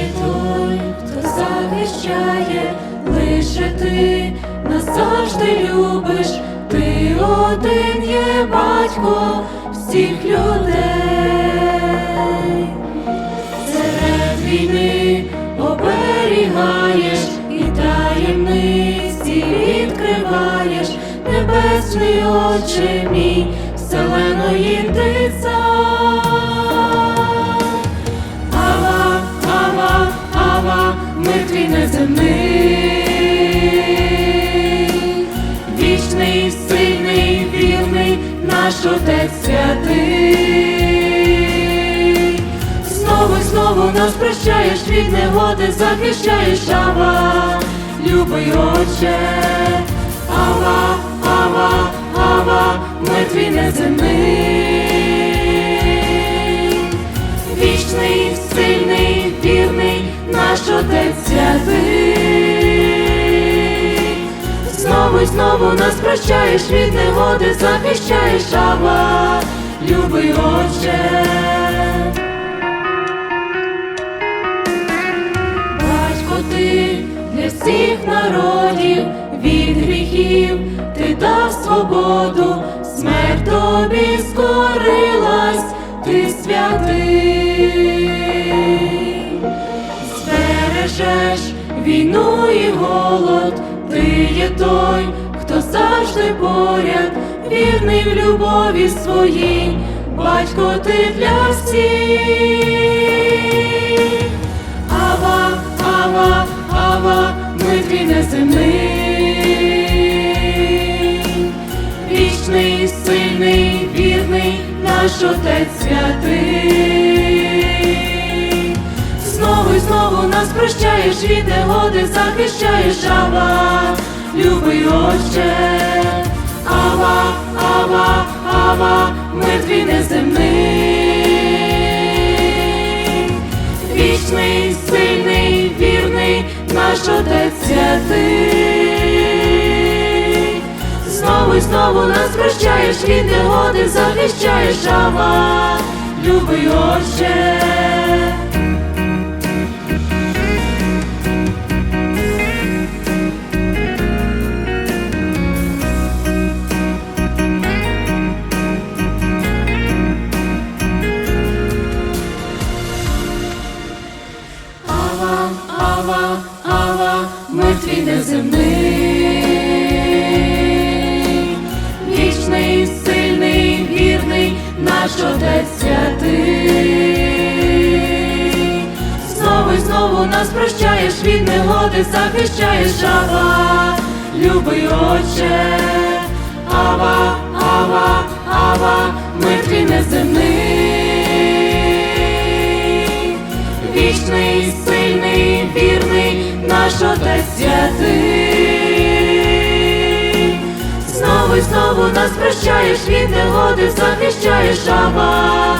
є той, хто захищає, лише ти нас завжди любиш, ти один є батько всіх людей. Серед війни оберігаєш і таємниці відкриваєш, небесний Отче мій, вселеної ти ми твій неземний, вічний, сильний, вірний, наш Отець святий. Знову й знову нас прощаєш від негоди, захищаєш ава, любий Отче, ава, наш Отець святий. Знову й знову нас прощаєш від негоди, захищаєш ава, любий Отче. Батько ти для всіх народів від гріхів ти дав свободу, смерть тобі скорилась, війну і голод, ти є той, хто завжди поряд, вірний в любові своїй, батько ти для всіх. Ава, ава, ава, ми твій неземний, вічний, сильний, вірний, наш Отець святий. Прощаєш від негоди, захищаєш ава, любий Отче. Ава, ава, ава, ми твій неземний вічний, сильний, вірний, наш Отець святий. Знову й знову нас прощаєш від негоди, захищаєш ава, любий Отче. Ава, ми твій неземний, вічний, сильний, вірний, наш Отець святий. Знову й знову нас прощаєш від негоди, захищаєш ава, любий Отче. Ава, ава, ава, ми твій неземний наш Отець святий. Знову й знову нас прощаєш від негоди, захищаєш ава,